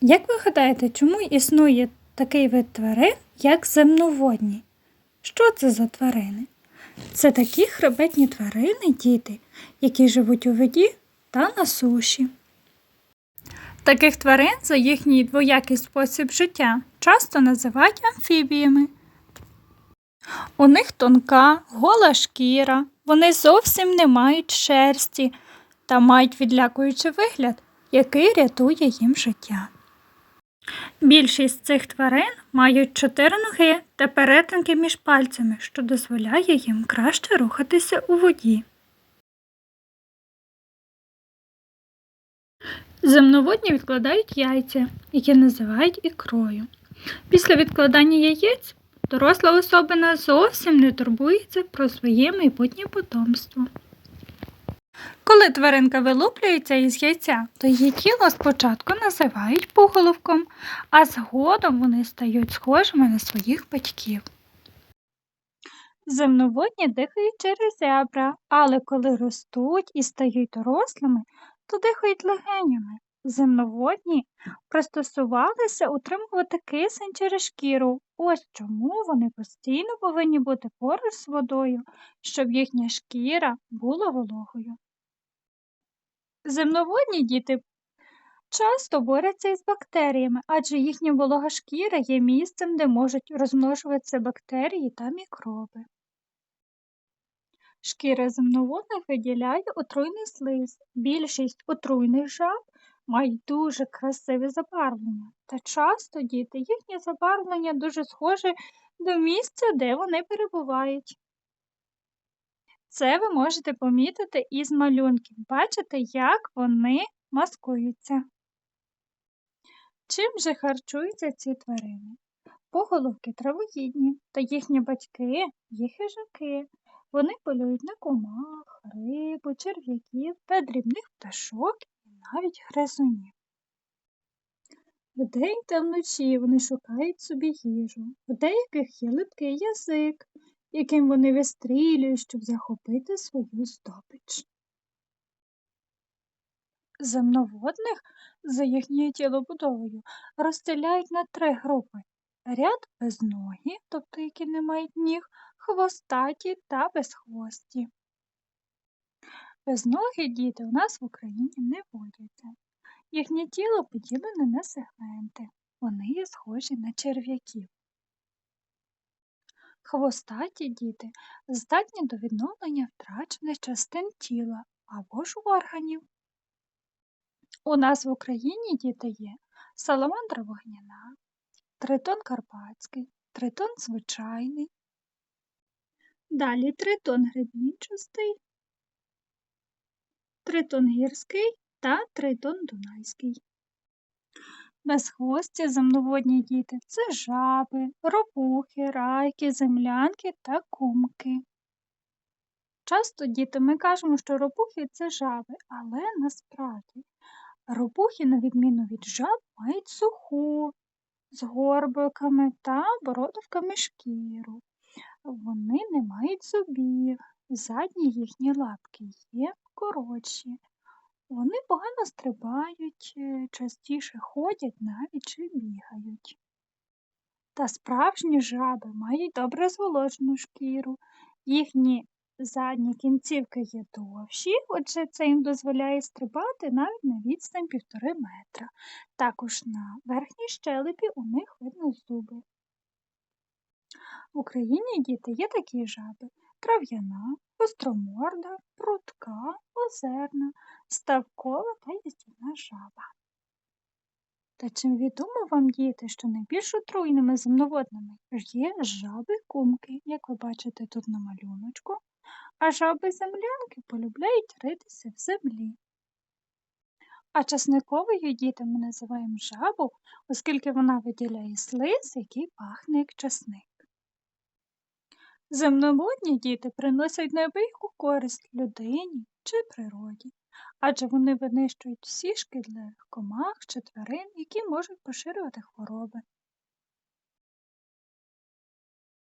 Як ви гадаєте, чому існує такий вид тварин, як земноводні? Що це за тварини? Це такі хребетні тварини, діти, які живуть у воді та на суші. Таких тварин за їхній двоякий спосіб життя часто називають амфібіями. У них тонка, гола шкіра, вони зовсім не мають шерсті та мають відлякуючий вигляд, який рятує їм життя. Більшість цих тварин мають чотири ноги та перетинки між пальцями, що дозволяє їм краще рухатися у воді. Земноводні відкладають яйця, які називають ікрою. Після відкладання яєць доросла особина зовсім не турбується про своє майбутнє потомство. Коли тваринка вилуплюється із яйця, то її тіло спочатку називають пуголовком, а згодом вони стають схожими на своїх батьків. Земноводні дихають через ребра, але коли ростуть і стають дорослими, то дихають легенями. Земноводні пристосувалися утримувати кисень через шкіру. Ось чому вони постійно повинні бути поруч з водою, щоб їхня шкіра була вологою. Земноводні діти часто борються із бактеріями, адже їхня волога шкіра є місцем, де можуть розмножуватися бактерії та мікроби. Шкіра земноводних виділяє отруйний слиз. Більшість отруйних жаб мають дуже красиве забарвлення, та часто діти їхнє забарвлення дуже схоже до місця, де вони перебувають. Це ви можете помітити із малюнків. Бачите, як вони маскуються. Чим же харчуються ці тварини? Поголовки травоїдні, та їхні батьки є хижаки. Вони полюють на комах, рибу, черв'яків та дрібних пташок і навіть гризунів. Вдень та вночі вони шукають собі їжу. В деяких є липкий язик, яким вони вистрілюють, щоб захопити свою здобич. Земноводних за їхньою тілобудовою розстріляють на три групи ряд безногі, тобто які не мають ніг, хвостаті та безхвості. Безногі діти у нас в Україні не водяться. Їхнє тіло поділене на сегменти. Вони є схожі на черв'яків. Хвостаті діти здатні до відновлення втрачених частин тіла або ж органів. У нас в Україні діти є саламандра вогняна, тритон карпатський, тритон звичайний, далі тритон гребінчастий, тритон гірський та тритон дунайський. Безхвості земноводні діти це жаби, ропухи, райки, землянки та кумки. Часто діти ми кажемо, що ропухи це жаби, але насправді ропухи, на відміну від жаб, мають суху, з горбиками та бородавками шкіру. Вони не мають зубів, задні їхні лапки є коротші. Вони погано стрибають, е, частіше ходять навіть чи бігають. Та справжні жаби мають добре зволожену шкіру, їхні задні кінцівки є довші, отже, це їм дозволяє стрибати навіть на відстань півтори метра. Також на верхній щелепі у них видно зуби. В Україні діти є такі жаби трав'яна, гостроморда, прутка, озерна, ставкова та їстівна жаба. Та чим відомо вам, діти, що найбільш отруйними земноводними є жаби кумки, як ви бачите тут на малюночку, а жаби землянки полюбляють ритися в землі. А часниковою діти ми називаємо жабу, оскільки вона виділяє слиз, який пахне як часник. Земноводні діти приносять неабияку користь людині чи природі, адже вони винищують всі шкідливих комах чи тварин, які можуть поширювати хвороби.